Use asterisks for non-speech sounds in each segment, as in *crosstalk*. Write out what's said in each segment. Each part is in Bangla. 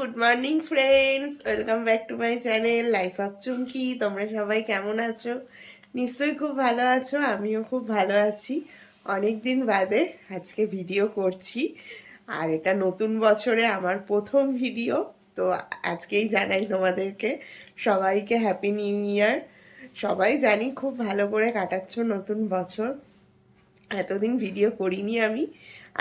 Good morning friends welcome back to my channel life of Chumki তোমরা সবাই কেমন আছো? নিশ্চয়ই খুব ভালো আছো, আমিও খুব ভালো আছি। অনেক দিন বাদে আজকে ভিডিও করছি। আর এটা নতুন বছরে আমার প্রথম ভিডিও তো আজকেই জানাই তোমাদেরকে। সবাইকে হ্যাপি নিউ ইয়ার সবাই জানি খুব ভালো করে কাটাচ্ছ নতুন বছর। এতদিন ভিডিও করিনি আমি।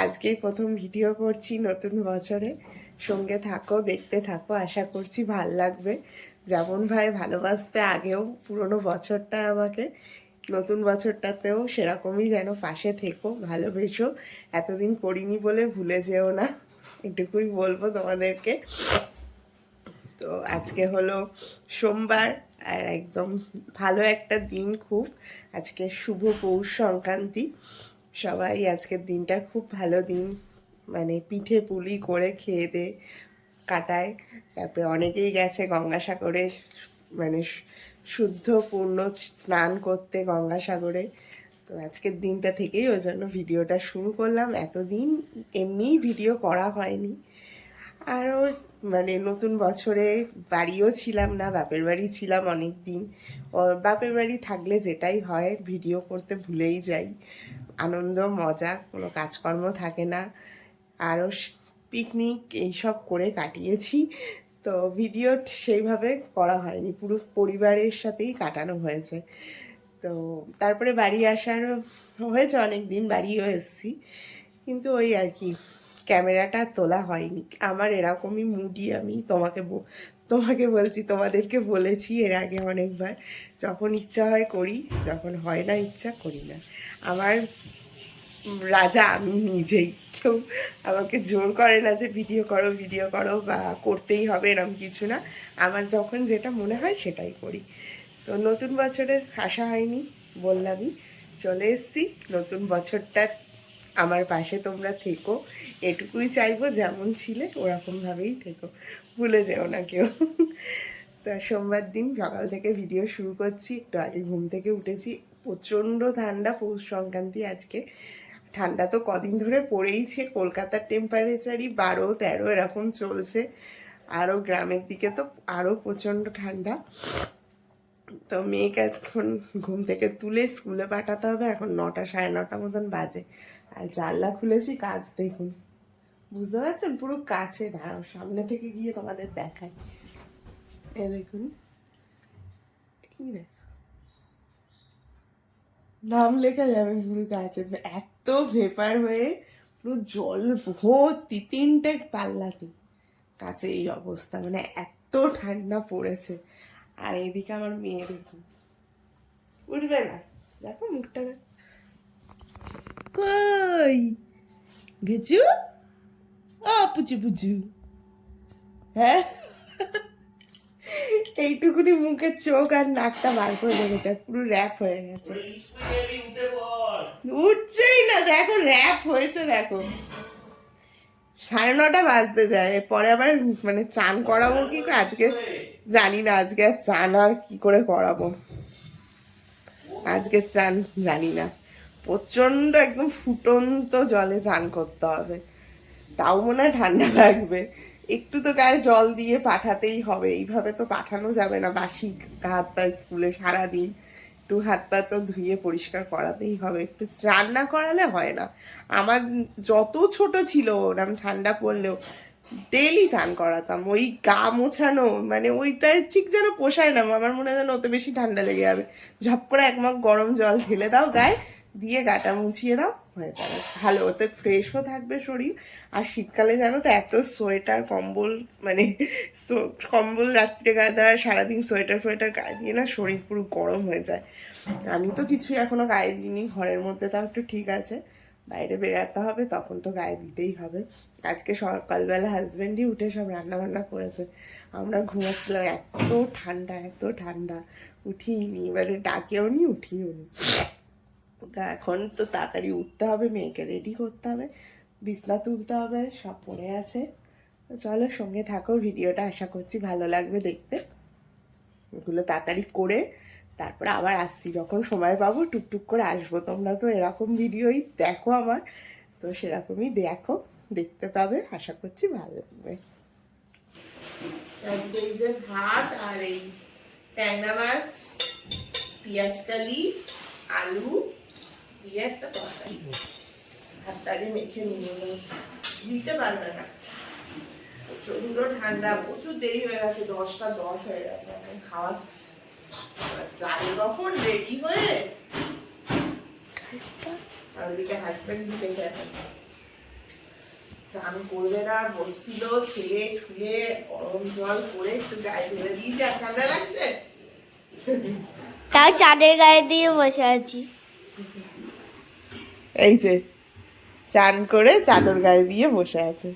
আজকেই প্রথম ভিডিও করছি নতুন বছরে। সঙ্গে থাকো, দেখতে থাকো, আশা করছি ভালো লাগবে। যেমন ভাই ভালোবাসতে আগেও পুরনো বছরটা আমাকে, নতুন বছরটাতেও সেরকমই যেন পাশে থেকো, ভালোবেসো। এতদিন করিনি বলে ভুলে যেও না, এটুকুই বলব তোমাদেরকে। তো আজকে হলো সোমবার, আর একদম ভালো একটা দিন খুব। আজকে শুভ পৌষ সংক্রান্তি। সবাই আজকের দিনটা খুব ভালো দিন। মানে পিঠে পুলি করে খেয়ে দে, কাটায়। তারপরে অনেকেই গেছে গঙ্গাসাগরে মানে শুদ্ধ পূর্ণ স্নান করতে গঙ্গাসাগরে। তো আজকের দিনটা থেকেই ওই জন্য ভিডিওটা শুরু করলাম। এতদিন এমনিই ভিডিও করা হয়নি। আরও মানে নতুন বছরে বাড়িও ছিলাম না, বাপের বাড়ি ছিলাম অনেক দিন বাপের বাড়ি থাকলে যেটাই হয়, ভিডিও করতে ভুলেই যাই। আনন্দ, মজা, কোনো কাজকর্ম থাকে না। আরও পিকনিক এইসব করে কাটিয়েছি। তো ভিডিও সেইভাবে করা হয়নি, পুরো পরিবারের সাথেই কাটানো হয়েছে। তো তারপরে বাড়ি আসার হয়েছে অনেক দিন বাড়িও এসেছি। কিন্তু ওই আর কি ক্যামেরাটা তোলা হয়নি। আমার এরকমই মুডি আমি তোমাকে তোমাকে বলছি, তোমাদেরকে বলেছি এর আগে অনেকবার, যখন ইচ্ছা হয় করি, যখন হয় না ইচ্ছা করি না। আমার রাজা, আমি নিজেই। কেউ আমাকে জোর করে না যে, ভিডিও করো ভিডিও করো বা করতেই হবে এরকম কিছু না। আমার যখন যেটা মনে হয়, সেটাই করি। তো নতুন বছরে আসা হয়নি, বললামই। চলে এসছি। নতুন বছরটা আমার পাশে তোমরা থেকো। এটুকুই চাইব, যেমন ছিলে, ওরকমভাবেই থেকো। ভুলে যেও না কেউ। তা সোমবার দিন সকাল থেকে ভিডিও শুরু করছি। একটু আগে ঘুম থেকে উঠেছি। প্রচণ্ড ঠান্ডা, পৌষ সংক্রান্তি আজকে। ঠান্ডা তো কদিন ধরে পড়েইছে, কলকাতার টেম্পারেচারই বারো, তেরো এরকম চলছে। আরও গ্রামের দিকে তো আরও প্রচণ্ড ঠান্ডা। তো মেয়েকে এখন ঘুম থেকে তুলে স্কুলে পাঠাতে হবে, এখন নটা সাড়ে নটা মতন বাজে। আর জানলা খুলেছি, কাজ দেখুন। বুঝতে পারছেন? পুরো কাছে, দাঁড়াও, সামনে থেকে গিয়ে তোমাদের দেখাই। এ দেখুন, এই দেখো নাম লেখা যাবে পুরো কাছে এত ভেপার হয়ে পুরো জল ভর্তি তিনটে পাল্লাতে। কাছে এই অবস্থা মানে এত ঠান্ডা পড়েছে। আর এদিকে আমার মেয়ে দেখুন। উঠবে না। দেখো মুখটা দেখ। কই? গেছু ও পুচু পুচু হ্যাঁ? এইটুকুনি মুখের চোখ আর নাকটা বার করে আর পুরো র্যাপ হয়ে গেছে। উঠছেই না, দেখো র্যাপ হয়েছে, দেখো। সাড়ে নটা বাজতে যায় পরে আবার মানে চান করাবো কি? আজকে জানি না, আজকে আর চান আর কি করে করাবো? আজকে চান জানি না। প্রচণ্ড একদম ফুটন্ত জলে চান করতে হবে। তাও মনে হয় ঠান্ডা লাগবে। একটু তো গায়ে জল দিয়ে পাঠাতেই হবে। এইভাবে তো পাঠানো যাবে না। বাসি হাত পা স্কুলে সারাদিন একটু হাত পা তো ধুয়ে পরিষ্কার করাতেই হবে। একটু চান না করালে হয় না। আমার যত ছোট ছিল, ওরম ঠান্ডা পড়লেও ডেলি চান করাতাম। ওই গা মোছানো মানে ওইটাই ঠিক যেন পোষায় না। আমার মনে হয় যেন অত বেশি ঠান্ডা লেগে যাবে। ঝপ করে এক মগ গরম জল ঢেলে দাও গায়ে। দিয়ে গাটা মুছিয়ে দাও, হয়ে যাবে। ভালো ওতে ফ্রেশও থাকবে শরীর, আর শীতকালে জানো তো এত সোয়েটার কম্বল মানে কম্বল রাত্রে গায়ে দেওয়া, সারাদিন সোয়েটার ফোয়েটার গায়ে দিয়ে না শরীর পুরো গরম হয়ে যায়। আমি তো কিছুই এখনও গায়ে দিইনি, ঘরের মধ্যে তাও একটু ঠিক আছে। বাইরে বেরাতে হবে, তখন তো গায়ে দিতেই হবে। আজকে সকালবেলা হাজব্যান্ডই উঠে সব রান্না বান্না করেছে। আমরা ঘুমাচ্ছিলাম, এত ঠান্ডা এত ঠান্ডা। উঠিনি, এবারে ডাকেও নি উঠিও নি তা এখন তো তাড়াতাড়ি উঠতে হবে, মেয়েকে রেডি করতে হবে, বিছনা তুলতে হবে, সব পড়ে আছে। চলো সঙ্গে থাকো, ভিডিওটা আশা করছি ভালো লাগবে দেখতে। এগুলো তাড়াতাড়ি করে তারপরে আবার আসছি, যখন সময় পাবো টুকটুক করে আসব। তোমরা তো এরকম ভিডিওই দেখো আমার, তো সেরকমই দেখো, দেখতে পাবে, আশা করছি ভালো লাগবে। এই যে ভাত আর এই ট্যাংরা মাছ, পেঁয়াজ কালি, আলু দিয়ে একটা তরকারি। ভাতটাকে মেখে নিয়ে নেব। দিতে পারবে না। প্রচণ্ড ঠান্ডা, প্রচুর দেরি হয়ে গেছে, দশটা দশ হয়ে গেছে। এখন খাওয়াচ্ছি। যাবে কখন রেডি হয়ে? আর ওদিকে হাজবেন্ড ঢুকেছে এখন চান করবে না, বসছিল, খেয়ে ঠুয়ে গরম জল করে একটু গায়ে ধরে দিয়েছে। আর ঠান্ডা লাগছে? তাও চাঁদের গায়ে দিয়ে বসে আছি। এই যে, চান করে চাদর গায়ে দিয়ে বসে আছে।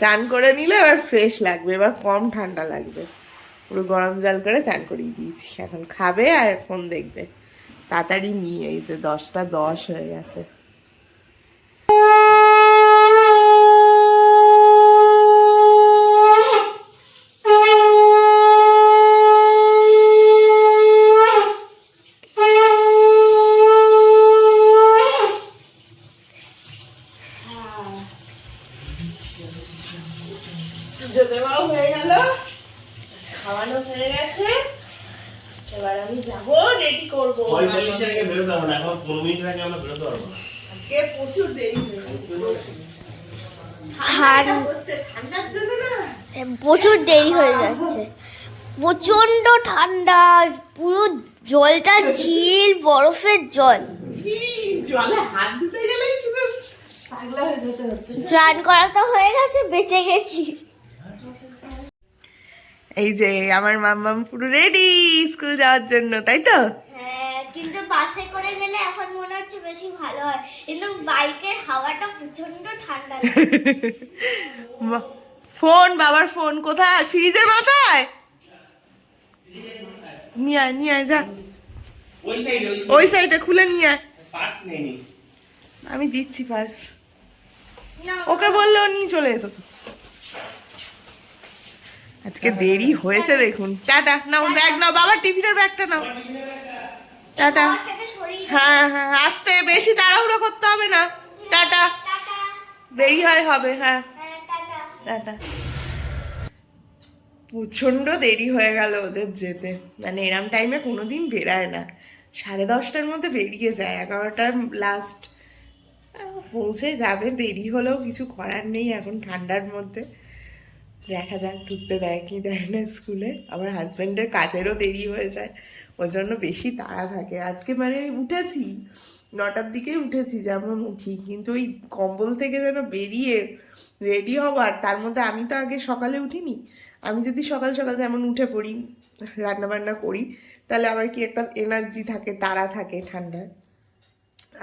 চান করে নিলে এবার ফ্রেশ লাগবে, এবার কম ঠান্ডা লাগবে। পুরো গরম জল করে চান করিয়ে দিয়েছি। এখন খাবে আর ফোন দেখবে। তাড়াতাড়ি নিয়ে এই যে দশটা দশ হয়ে গেছে পুজো দেওয়াও হয়ে গেল খাওয়ানো হয়ে গেছে এবার আমি যাব রেডি করব পঁয়তাল্লিশের আগে বেরোতে পারব না এখন পনেরো মিনিটের আগে আমরা বেরোতে পারব না আজকে প্রচুর দেরি হয়ে গেছে ঠান্ডা। ঠান্ডা হচ্ছে ঠান্ডার জন্য না প্রচুর দেরি হয়ে যাচ্ছে প্রচণ্ড ঠান্ডা পুরো জলটা ঝিল বরফের জল। জলে হাত ধুতে গেলেই শুধু পাগলা হয়ে যেতে হচ্ছে। চান করা তো হয়ে গেছে বেঁচে গেছি। এই যে আমার মাম্মাম পুরো রেডি স্কুল যাওয়ার জন্য তাই তো? হ্যাঁ কিন্তু বাসে করে গেলে এখন মনে হচ্ছে বেশি ভালো হয়। কিন্তু বাইকের হাওয়াটা প্রচণ্ড ঠান্ডা *laughs* ফোন বাবার ফোন কোথায়? ফ্রিজের মাথায়? নিয়ে নিয়ে যা। ওই সাইডে ওই ওই সাইডে খুলে নিয়ে আয়। আমি দিচ্ছি পার্স ওকে বললে ও নিয়ে চলে যেত তো। আজকে দেরি হয়েছে দেখুন। টাটা নাও ব্যাগ নাও বাবার টিফিনের ব্যাগটা নাও। টাটা। ঘর থেকে সরিয়ে হ্যাঁ হ্যাঁ আসতে বেশি তাড়াহুড়ো করতে হবে না। টাটা। দেরি হয় হবে হ্যাঁ। হ্যাঁ, টাটা। টাটা। প্রচণ্ড দেরি হয়ে গেল ওদের যেতে। মানে এরম টাইমে কোনোদিন বেরায় না। সাড়ে দশটার মধ্যে বেরিয়ে যায়, এগারোটার লাস্ট পৌঁছে যাবে, দেরি হলেও কিছু করার নেই এখন ঠান্ডার মধ্যে। দেখা যাক, ঢুকতে দেয় কি দেয় না স্কুলে আবার হাজব্যান্ডের কাজেরও দেরি হয়ে যায় ওই জন্য বেশি তাড়া থাকে। আজকে মানে উঠেছি, নটার দিকে উঠেছি যেমন উঠি, কিন্তু ওই কম্বল থেকে যেন বেরিয়ে রেডি হবার তার মধ্যে আমি তো আগে সকালে উঠিনি। আমি যদি সকাল সকাল যেমন উঠে পড়ি রান্না বান্না করি তাহলে আমার কি একটা এনার্জি থাকে তাড়া থাকে ঠান্ডায়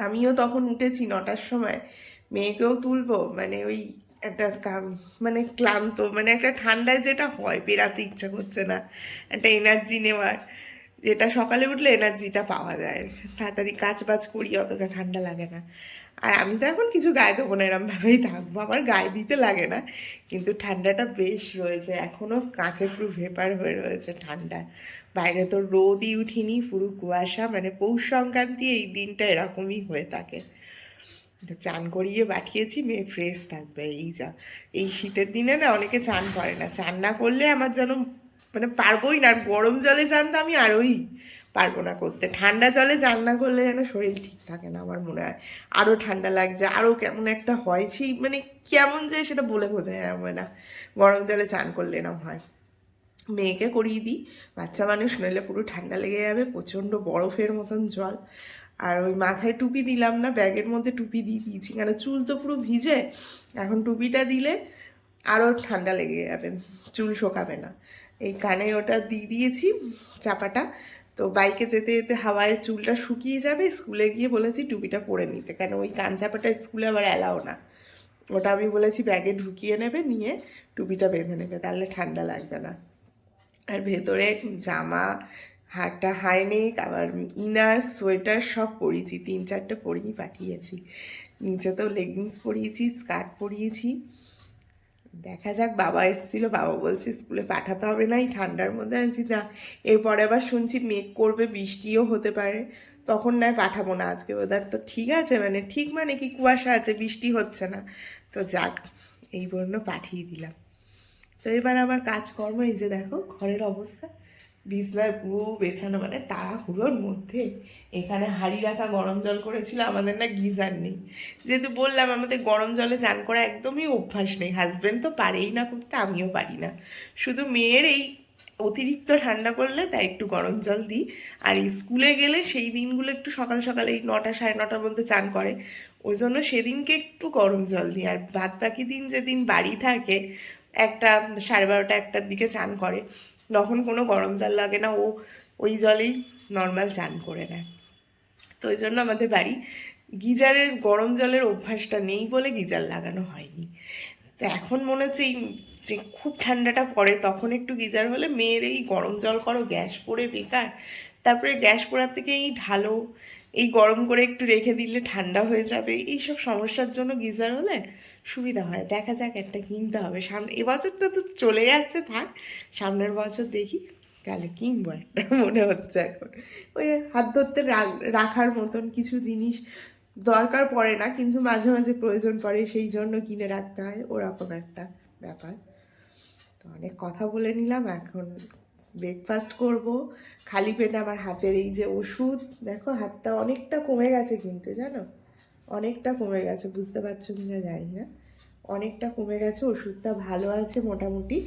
আমিও তখন উঠেছি নটার সময়, মেয়েকেও তুলবো মানে ওই একটা মানে ক্লান্ত মানে একটা ঠান্ডায় যেটা হয়, বেরাতে ইচ্ছা করছে না, একটা এনার্জি নেওয়ার। যেটা সকালে উঠলে এনার্জিটা পাওয়া যায়, তাড়াতাড়ি কাজ বাজ করি, অতটা ঠান্ডা লাগে না। আর আমি তো এখন কিছু গায়ে দেবো না এরমভাবেই থাকব, আমার গায়ে দিতে লাগে না, কিন্তু ঠান্ডাটা বেশ রয়েছে এখনও কাঁচে পুরো ভেপার হয়ে রয়েছে ঠান্ডা বাইরে তো রোদই উঠিনি, পুরো কুয়াশা মানে পৌষ সংক্রান্তি এই দিনটা এরকমই হয়ে থাকে। চান করিয়ে পাঠিয়েছি, মেয়ে ফ্রেশ থাকবে, এই যা। এই শীতের দিনে না অনেকে চান করে না, চান না করলে আমার যেন মানে পারবোই না গরম জলে চান তো আমি আরোই পারব না করতে। ঠান্ডা জলে চান না করলে যেন শরীর ঠিক থাকে না আমার মনে হয়। আরও ঠান্ডা লাগছে আরও কেমন একটা হয়, সেই মানে কেমন যে সেটা বলে বোঝা যাবে না, গরম জলে চান করলে না হয়। মেয়েকে করিয়ে দিই। বাচ্চা মানুষ নইলে পুরো ঠান্ডা লেগে যাবে, প্রচণ্ড বরফের মতন জল। আর ওই মাথায় টুপি দিলাম না, ব্যাগের মধ্যে টুপি দিয়ে দিয়েছি, কেন চুল তো পুরো ভিজে। এখন টুপিটা দিলে আরও ঠান্ডা লেগে যাবে, চুল শোকাবে না। এই কানে ওটা দিয়ে দিয়েছি চাপাটা। তো বাইকে যেতে যেতে হাওয়ায় চুলটা শুকিয়ে যাবে, স্কুলে গিয়ে বলেছি টুপিটা পরে নিতে, কেন ওই কান চাপাটা স্কুলে আবার অ্যালাও না। ওটা আমি বলেছি ব্যাগে ঢুকিয়ে নেবে, নিয়ে টুপিটা বেঁধে নেবে, তাহলে ঠান্ডা লাগবে না। আর ভেতরে জামা একটা হাইনেক, আবার ইনার, সোয়েটার সব পরিয়েছি, তিন চারটে পরিয়ে পাঠিয়েছি। নিচে তো লেগিংস পরিয়েছি স্কার্ট পরিয়েছি। দেখা যাক, বাবা এসেছিল, বাবা বলছে স্কুলে পাঠাতে হবে না, এই ঠান্ডার মধ্যে আছি না। এরপরে আবার শুনছি মেঘ করবে, বৃষ্টিও হতে পারে। তখন নয় পাঠাবো না, আজকে ওদের তো ঠিক আছে মানে ঠিক মানে কি কুয়াশা আছে, বৃষ্টি হচ্ছে না। তো যাক, এই জন্য পাঠিয়ে দিলাম। তো এবার আমার কাজকর্ম, এই যে দেখো ঘরের অবস্থা। বিছনায় পুরো বেছানো মানে তাড়াহুড়োর মধ্যে এখানে হাঁড়ি রাখা, গরম জল করেছিল, আমাদের না গিজার নেই। যেহেতু বললাম, আমাদের গরম জলে চান করা একদমই অভ্যাস নেই। হাজব্যান্ড তো পারেই না করতে, আমিও পারি না। শুধু মেয়ের এই অতিরিক্ত ঠান্ডা পড়লে তাই একটু গরম জল দিই। আর স্কুলে গেলে সেই দিনগুলো একটু সকাল সকাল এই নটা, সাড়ে নটার মধ্যে চান করে। ওই জন্য সেদিনকে একটু গরম জল দিই। আর বাদ বাকি দিন যেদিন বাড়ি থাকে একটা, সাড়ে বারোটা একটার দিকে চান করে। তখন কোনো গরম জল লাগে না, ও ওই জলেই নর্মাল চান করে নেয়। তো ওই জন্য আমাদের বাড়ি গিজারের, গরম জলের অভ্যাসটা নেই বলে গিজার লাগানো হয়নি। তো এখন মনে হচ্ছে এই যে খুব ঠান্ডাটা পড়ে, তখন একটু গিজার হলে মেয়ের এই গরম জল করো, গ্যাস পড়ে বেকার। তারপরে গ্যাস পোড়ার থেকে এই ঢালো, এই গরম করে একটু রেখে দিলে ঠান্ডা হয়ে যাবে এই সব সমস্যার জন্য গিজার হলে সুবিধা হয়। দেখা যাক একটা কিনতে হবে। সামনে এবছরটা তো চলে যাচ্ছে, থাক। সামনের বছর দেখি। তাহলে কিনবো একটা, মনে হচ্ছে এখন। ওই হাত ধরতে রাখার মতন কিছু জিনিস দরকার পড়ে না, কিন্তু মাঝে মাঝে প্রয়োজন পড়ে, সেই জন্য কিনে রাখতে হয়। ওরকম একটা ব্যাপার। তো অনেক কথা বলে নিলাম, এখন ব্রেকফাস্ট করব। খালি পেটে আমার হাতের এই যে ওষুধ, দেখো হাতটা অনেকটা কমে গেছে কিন্তু, জানো? অনেকটা কমে গেছে, বুঝতে পারছ কি না জানি না। অনেকটা কমে গেছে, ওষুধটা ভালো আছে মোটামুটি।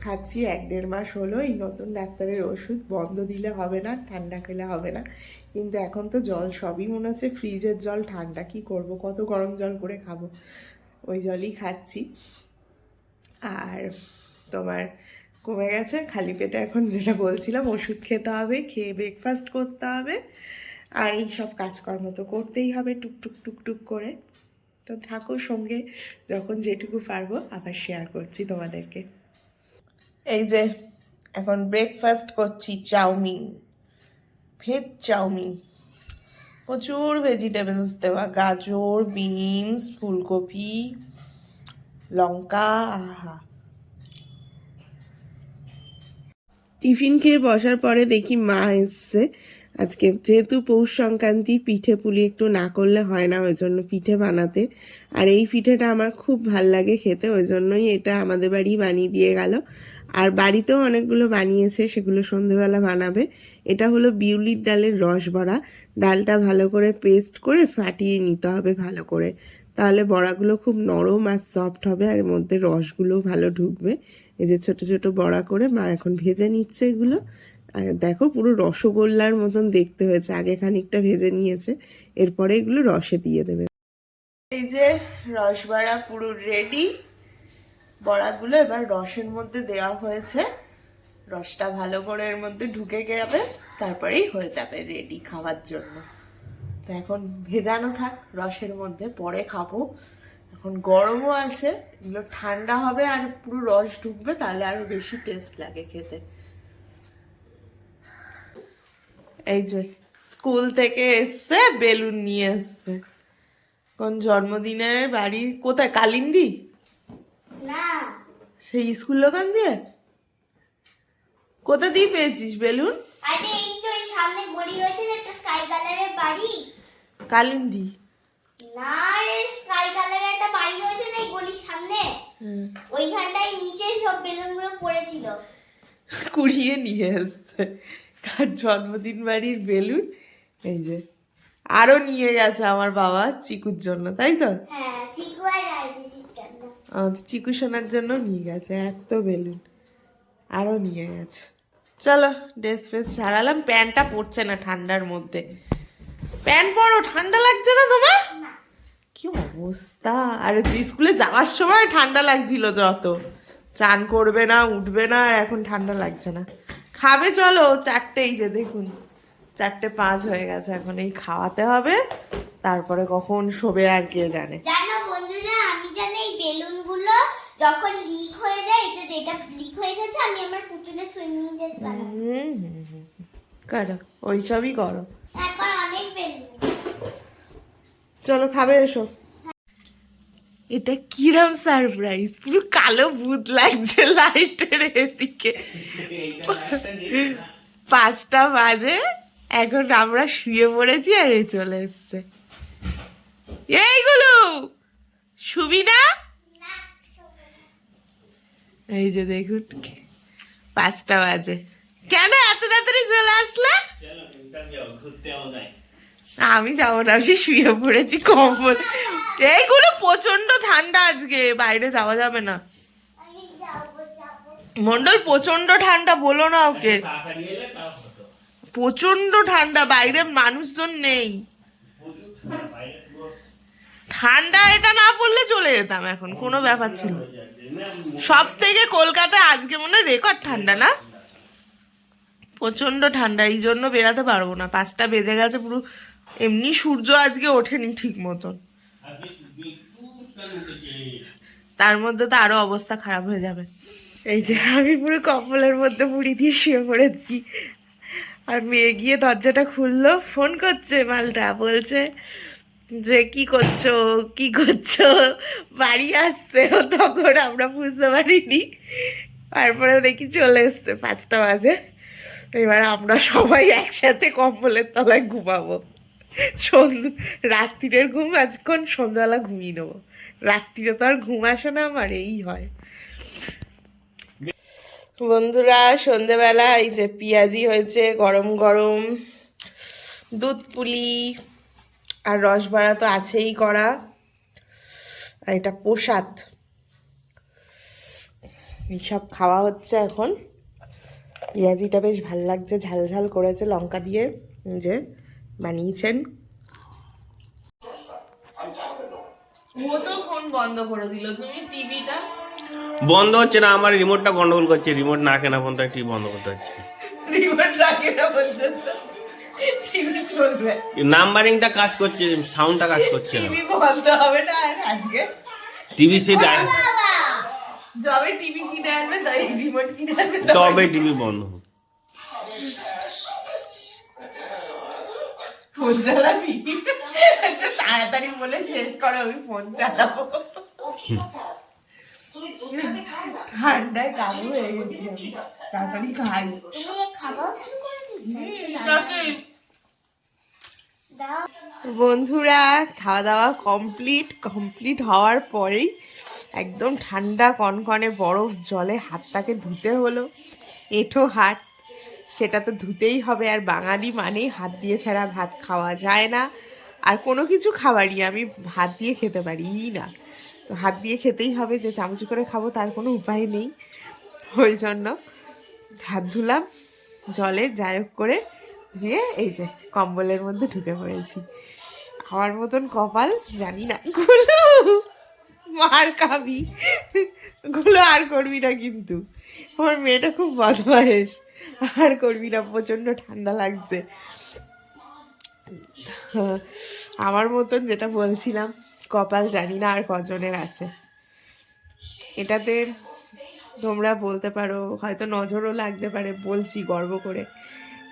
খাচ্ছি এক দেড় মাস হলো, এই নতুন ডাক্তারের ওষুধ বন্ধ দিলে হবে না, ঠান্ডা খেলে হবে না। কিন্তু এখন তো জল সবই মনে হচ্ছে, ফ্রিজের জল, ঠান্ডা কি করব? কত গরম জল করে খাব? ওই জলই খাচ্ছি। আর তোমার কমে গেছে, খালি পেটে এখন যেটা বলছিলাম, ওষুধ খেতে হবে, খেয়ে ব্রেকফাস্ট করতে হবে। আর এই সব কাজকর্ম তো করতেই হবে টুকটুক টুকটুক করে। তো থাকো সঙ্গে যখন যেটুকু পারব আবার শেয়ার করছি তোমাদেরকে। এই যে এখন ব্রেকফাস্ট করছি চাউমিন ভেজ চাউমিন। প্রচুর ভেজিটেবলস দেওয়া গাজর বিনস ফুলকপি লঙ্কা আহা। টিফিন খেয়ে বসার পরে দেখি মা এসছে। আজকে যেহেতু পৌষ সংক্রান্তি, পিঠে পুলি একটু না করলে হয় না ওই জন্য পিঠে বানাতে। আর এই পিঠেটা আমার খুব ভালো লাগে খেতে ওই জন্যই এটা আমাদের বাড়ি বানিয়ে দিয়ে গেল। আর বাড়িতেও অনেকগুলো বানিয়েছে, সেগুলো সন্ধেবেলা বানাবে। এটা হলো বিউলির ডালের রস বড়া। ডালটা ভালো করে পেস্ট করে ফাটিয়ে নিতে হবে ভালো করে। তাহলে বড়াগুলো খুব নরম আর সফট হবে, আর মধ্যে রসগুলো ভালো ঢুকবে। এই যে ছোট ছোট বড়া করে মা এখন ভেজে নিচ্ছে এগুলো। দেখো পুরো রসগোল্লার মতন দেখতে হয়েছে। আগে খানিকটা ভেজে নিয়েছে, এরপরে এগুলো রসে দিয়ে দেবে। এই যে রসবড়া পুরো রেডি বড়াগুলো এবার রসের মধ্যে দেওয়া হয়েছে। রসটা ভালো করে এর মধ্যে ঢুকে যাবে, তারপরেই হয়ে যাবে রেডি খাওয়ার জন্য। তো এখন ভেজানো থাক রসের মধ্যে, পরে খাব। এখন গরমও আছে, এগুলো ঠান্ডা হবে আর পুরো রস ঢুকবে, তাহলে আরও বেশি টেস্ট লাগে খেতে। এই যে স্কুল থেকে এসছে বেলুন নিয়ে এসছে। কোন জন্মদিনের বাড়ি কোথায়? কালিন্দি? না। সেই স্কুল দোকান দিয়ে? কোথা দিয়ে পেয়েছিস বেলুন? আরে এই তো এই সামনে গলি রয়েছে না একটা স্কাই কালারের বাড়ি? কালিন্দি। না রে স্কাই কালারের একটা বাড়ি রয়েছে না এই গলির সামনে? ওইখানটায় নিচে সব বেলুনগুলো পড়েছিল। কুড়িয়ে নিয়ে এসছে। কার জন্মদিন বাড়ির বেলুন? এই যে আরও নিয়ে গেছে আমার বাবা চিকুর জন্য তাই তো? হ্যাঁ চিকু রাজনীতির জন্য। চিকু সোনার জন্য নিয়ে গেছে এত বেলুন। আরও নিয়ে গেছে। চলো ড্রেস ফ্রেস ছাড়ালাম প্যান্টটা পড়ছে না ঠান্ডার মধ্যে। প্যান্ট পরো ঠান্ডা লাগছে না তোমার? কি অবস্থা? আর স্কুলে যাওয়ার সময় ঠান্ডা লাগছিল যত। চান করবে না উঠবে না এখন ঠান্ডা লাগছে না। খাবে চলো চারটেই যে দেখুন। চারটে পাঁচ হয়ে গেছে এখন এই খাওয়াতে হবে তারপরে কখন শোবে আর কে জানে। জানো বন্ধুরা আমি জানি এই বেলুনগুলো যখন লিক হয়ে যায় এটা যেটা লিক হয়ে গেছে আমি আমার পুতুলের সুইমিং ড্রেস বানাবো। করো ওইসবই করো। একবার অনেক বেলুন। চলো খাবে এসো। এটা কিরম সারপ্রাইজ, পুরো কালো ভূত লাগছে লাইটের এদিকে। পাঁচটা বাজে, এখন আমরা শুয়ে পড়েছি আর এ চলে এসছে। এইগুলো শুবি না? এই যে দেখুন, পাঁচটা বাজে। কেন এত তাড়াতাড়ি চলে আসলে? ঘুরতে আমি যাব না আমি শুয়ে পড়েছি কম্বল। এইগুলো প্রচণ্ড ঠান্ডা আজকে বাইরে যাওয়া যাবে না। মন্ডল প্রচণ্ড ঠান্ডা বলো না ওকে। প্রচণ্ড ঠান্ডা বাইরে মানুষজন নেই। ঠান্ডা, এটা না পড়লে চলে যেতাম এখন কোনো ব্যাপার ছিল সব থেকে কলকাতায় আজকে মনে রেকর্ড ঠান্ডা না? প্রচণ্ড ঠান্ডা এই জন্য বেরাতে পারব না। পাঁচটা বেজে গেছে পুরো এমনি সূর্য আজকে ওঠেনি ঠিক মতন। তার মধ্যে তো আরও অবস্থা খারাপ হয়ে যাবে। এই যে আমি পুরো কম্বলের মধ্যে মুড়ি দিয়ে শুয়ে পড়েছি। আর মেয়ে গিয়ে দরজাটা খুললো, ফোন করছে মালটা, বলছে যে, কি করছ? কি করছ? বাড়ি আসছে? তখন আমরা বুঝতে পারিনি। তারপরে দেখি চলে এসছে, পাঁচটা বাজে। এবার আমরা সবাই একসাথে কম্বলের তলায় ঘুমাবো। রাত্রিরের ঘুম আজক্ষণ সন্ধ্যাবেলা ঘুমিয়ে নেব। রাত্রিরে তো আর ঘুম আসে না আমার, এই হয়। বন্ধুরা সন্ধেবেলা এই যে পেঁয়াজি হয়েছে, গরম গরম, দুধ পুলি, আর রসবাড়া তো আছেই করা আর এটা প্রসাদ। এইসব খাওয়া হচ্ছে এখন। পেঁয়াজিটা বেশ ভালো লাগছে, ঝাল ঝাল করেছে লঙ্কা দিয়ে যে বানিয়েছেন। ও তো ফোন বন্ধ করে দিল। তুমি টিভিটা? বন্ধ হচ্ছে না আমার রিমোটটা গন্ডগোল করছে। রিমোট না কেনা পর্যন্ত টিভি বন্ধ করতে হচ্ছে। রিমোট না পর্যন্ত? টিভি চলবে। নাম্বারিংটা কাজ করছে সাউন্ডটা কাজ করছে না। টিভি বন্ধ হবে না আজকে? টিভি সে যবে টিভি কিনে আনবে তাই রিমোট কিনে আনবে তবে টিভি বন্ধ হবে। ফোন চালাবি? আচ্ছা তাড়াতাড়ি বলে শেষ করো, আমি ফোন চালাবো। ঠান্ডায় হয়ে গেছি তাড়াতাড়ি খাই। বন্ধুরা খাওয়া দাওয়া কমপ্লিট কমপ্লিট হওয়ার পরেই একদম ঠান্ডা কনকনে বরফ জলে হাতটাকে ধুতে হলো। এঁঠো হাত সেটা তো ধুতেই হবে, আর বাঙালি মানেই হাত দিয়ে ছাড়া ভাত খাওয়া যায় না। আর কোনো কিছু খাবারই আমি হাত দিয়ে খেতে পারি না। তো হাত দিয়ে খেতেই হবে, যে চামচ করে খাব তার কোনো উপায় নেই। ওই জন্য হাত ধুলাম, জলে যাই হোক করে ধুয়ে এই যে কম্বলের মধ্যে ঢুকে পড়েছি। আমার মতন কপাল জানি না, গুলো! মার খাবি গুলো আর করবি না কিন্তু। আমার মেয়েটা খুব বদমায়েশ। আর করবি না, প্রচণ্ড ঠান্ডা লাগছে। আমার মতন যেটা বলছিলাম, কপাল জানি না আর কজনের আছে। এটাতে তোমরা বলতে পারো, হয়তো নজরও লাগতে পারে, বলছি গর্ব করে।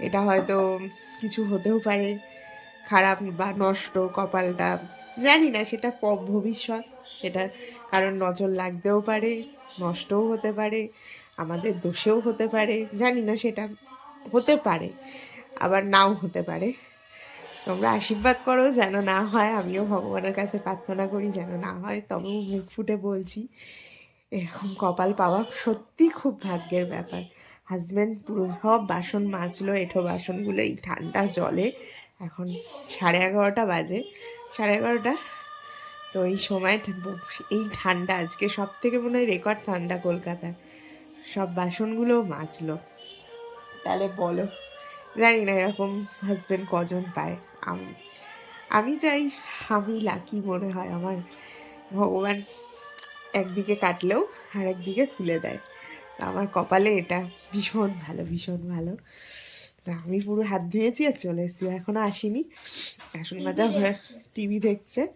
এটা হয়তো কিছু হতেও পারে, খারাপ বা নষ্ট কপালটা, জানি না, সেটা ভবিষ্যৎ, সেটা কারণ নজর লাগতেও পারে, নষ্টও হতে পারে। আমাদের দোষেও হতে পারে, জানি না সেটা হতে পারে, আবার নাও হতে পারে। তোমরা আশীর্বাদ করো যেন না হয়, আমিও ভগবানের কাছে প্রার্থনা করি যেন না হয়, তবেও মুখ ফুটে বলছি, এরকম কপাল পাওয়া সত্যি খুব ভাগ্যের ব্যাপার। হাজব্যান্ড পুরো সব বাসন মাজলো, এঁঠো বাসনগুলো এই ঠান্ডা জলে। এখন সাড়ে এগারোটা বাজে, সাড়ে এগারোটা। তো এই সময় এই ঠান্ডা আজকে সব থেকে মনে হয় রেকর্ড ঠান্ডা কলকাতার। সব বাসনগুলো মাজলো। তাহলে বলো। জানি না এরকম হাজব্যান্ড কজন পায়। আমি আমি চাই আমি লাকি মনে হয় আমার ভগবান একদিকে কাটলেও আর একদিকে খুলে দেয়। তা আমার কপালে এটা ভীষণ ভালো ভীষণ ভালো। তা আমি পুরো হাত ধুয়েছি আর চলে এসেছি। এখনও আসিনি। বাসন মাজা হয়ে টিভি দেখছে।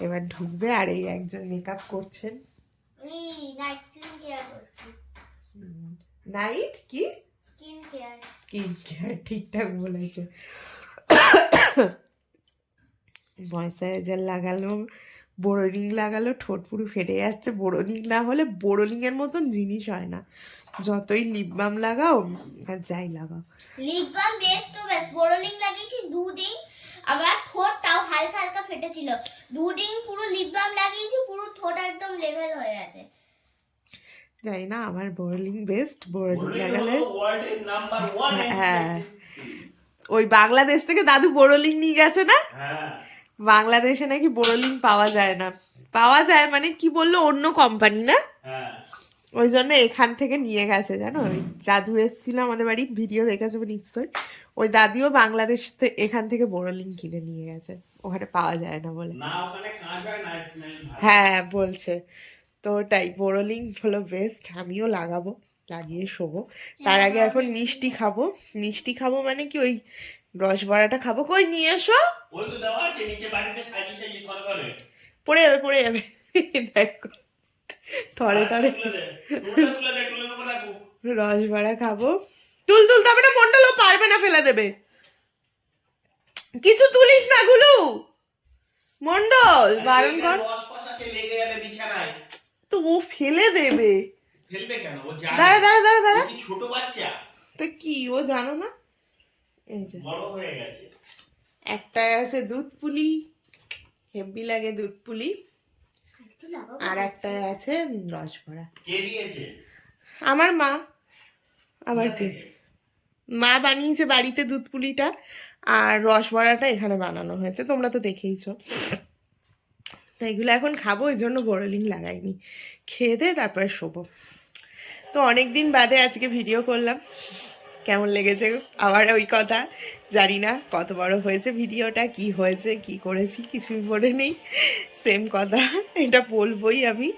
এবার ঢুকবে আর এই একজন মেকআপ করছেন। আমি স্কিন কেয়ার করছি। নাইট কি? স্কিন কেয়ার স্কিন কেয়ার ঠিকঠাক বলেছে। ময়শ্চারাইজার লাগালো বোরোলিং লাগালো ঠোঁট পুরো ফেটে যাচ্ছে। বোরোলিং না হলে বোরোলিংয়ের মতন জিনিস হয় না। যতই লিপ বাম লাগাও আর যাই লাগাও। লিপ বাম বেস্ট তো বেস্ট বোরোলিং লাগিয়েছি দুদিন। আমার ঠোঁটটাও হালকা হালকা ফেটেছিল। দুদিন পুরো লিপ বাম লাগিয়েছি পুরো ঠোঁট একদম লেভেল জানি না আমার বোরলিং বেস্ট বোরলিং লাগালে হ্যাঁ। ওই বাংলাদেশ থেকে দাদু বোরলিং নিয়ে গেছে না? হ্যাঁ। বাংলাদেশে নাকি বোরলিং পাওয়া যায় না। পাওয়া যায় মানে কি বলল অন্য কোম্পানি না? হ্যাঁ। ওই জন্য এখান থেকে নিয়ে গেছে জানো? ওই দাদু এসেছিল আমাদের বাড়ি ভিডিও দেখেছে নিশ্চয়। ওই দাদিও বাংলাদেশ এখান থেকে বোরলিং কিনে নিয়ে গেছে। ওখানে পাওয়া যায় না বলে। হ্যাঁ বলছে। তো ওটাই বোরোলিং হলো বেস্ট আমিও লাগাবো লাগিয়ে শোবো। তার আগে এখন মিষ্টি খাব। মিষ্টি খাব মানে কি ওই রস বড়াটা খাব। কই নিয়ে এসো। পড়ে যাবে পড়ে যাবে। দেখো। থরে থরে। রস বড়া খাব। তুল তুল তবে না মন্ডল ও পারবে না ফেলে দেবে। কিছু তুলিস না গুলু। মন্ডল বারণ কর। তো ও ফেলে দেবে। ফেলবে কেন? ও দাঁড়া জানে দাঁড়া দাঁড়া। দাঁড়া কি ছোট বাচ্চা? তো কি? ও জানো না? এই যে। বড় হয়ে গেছে। একটায় আছে দুধ পুলি হেব্বি লাগে দুধ পুলি। আর একটায় আছে রস ভরা কে দিয়েছে? আমার মা। আবার কে? মা বানিয়েছে বাড়িতে দুধ পুলিটা আর রস ভরাটা এখানে বানানো হয়েছে। তোমরা তো দেখেইছো। তো এগুলো এখন খাব ওই জন্য বোরলিং লাগাইনি। খেয়ে দে, তারপরে শোবো। তো অনেক দিন বাদে আজকে ভিডিও করলাম। কেমন লেগেছে আবার ওই কথা? জানি না কত বড় হয়েছে ভিডিওটা, কি হয়েছে, কি করেছি, কিছুই মনে নেই। সেম কথা, এটা বলবোই আমি।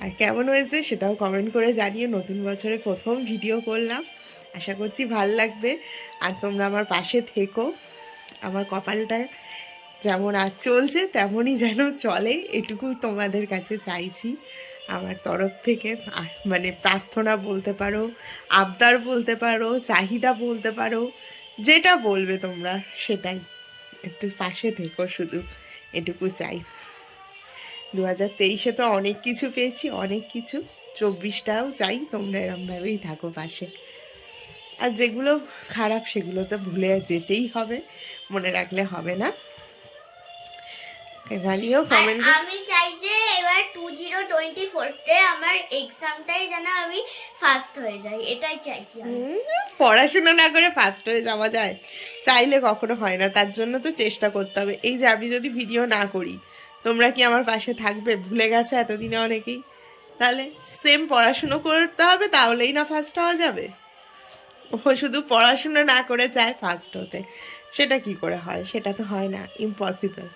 আর কেমন হয়েছে সেটাও কমেন্ট করে জানিয়ে নতুন বছরে প্রথম ভিডিও করলাম। আশা করছি ভালো লাগবে। আর তোমরা আমার পাশে থেকো। আমার কপালটায় যেমন আজ চলছে, তেমনই যেন চলে। এটুকু তোমাদের কাছে চাইছি। আমার তরফ থেকে মানে প্রার্থনা বলতে পারো, আবদার বলতে পারো, চাহিদা বলতে পারো, যেটা বলবে তোমরা সেটাই। একটু পাশে থেকো, শুধু এটুকু চাই। দু হাজার তেইশে তো অনেক কিছু পেয়েছি, অনেক কিছু। চব্বিশটাও চাই, তোমরা এরমভাবেই থাকো পাশে। আর যেগুলো খারাপ, সেগুলো তো ভুলে যেতেই হবে, মনে রাখলে হবে না। জানিও কমেন্ট আমি চাই যে এবার টু জিরো টোয়েন্টি ফোরতে আমার এক্সামটাই যেন আমি ফার্স্ট হয়ে যাই এটাই চাইছি পড়াশোনা না করে ফার্স্ট হয়ে যাওয়া যায়। চাইলে কখনো হয় না তার জন্য তো চেষ্টা করতে হবে। এই যে আমি যদি ভিডিও না করি তোমরা কি আমার পাশে থাকবে? ভুলে গেছো এতদিনে অনেকেই? তাহলে সেম পড়াশুনো করতে হবে তাহলেই না ফার্স্ট হওয়া যাবে। ও শুধু পড়াশুনো না করে চায় ফার্স্ট হতে। সেটা কি করে হয়? সেটা তো হয় না ইম্পসিবল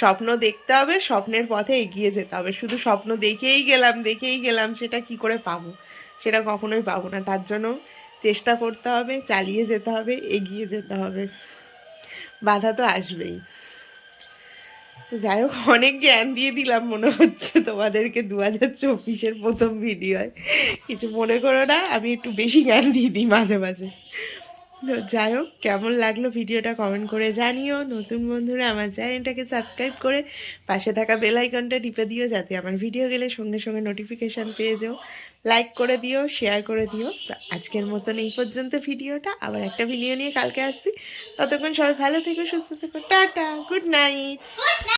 স্বপ্ন দেখতে হবে, স্বপ্নের পথে এগিয়ে যেতে হবে। শুধু স্বপ্ন দেখেই গেলাম দেখেই গেলাম, সেটা কি করে পাবো? সেটা কখনোই পাবো না। তার জন্য চেষ্টা করতে হবে, চালিয়ে যেতে হবে, এগিয়ে যেতে হবে। বাধা তো আসবেই। তো যাই হোক, অনেক জ্ঞান দিয়ে দিলাম মনে হচ্ছে তোমাদেরকে দু হাজার চব্বিশের প্রথম ভিডিওয়। কিছু মনে করো না, আমি একটু বেশি জ্ঞান দিয়ে দিই মাঝে মাঝে। তো যাই হোক, কেমন লাগল ভিডিওটা কমেন্ট করে জানিও। নতুন বন্ধুরা, আমার চ্যানেলটাকে সাবস্ক্রাইব করে পাশে থাকা বেল আইকনটা টিপে দিও যাতে আমার ভিডিও গেলে সঙ্গে সঙ্গে নোটিফিকেশান পেয়ে যাও। লাইক করে দিও শেয়ার করে দিও। তো আজকের মতন এই পর্যন্ত ভিডিওটা। আবার একটা ভিডিও নিয়ে কালকে আসছি। ততক্ষণ সবাই ভালো থেকো, সুস্থ থেকো। Tata good night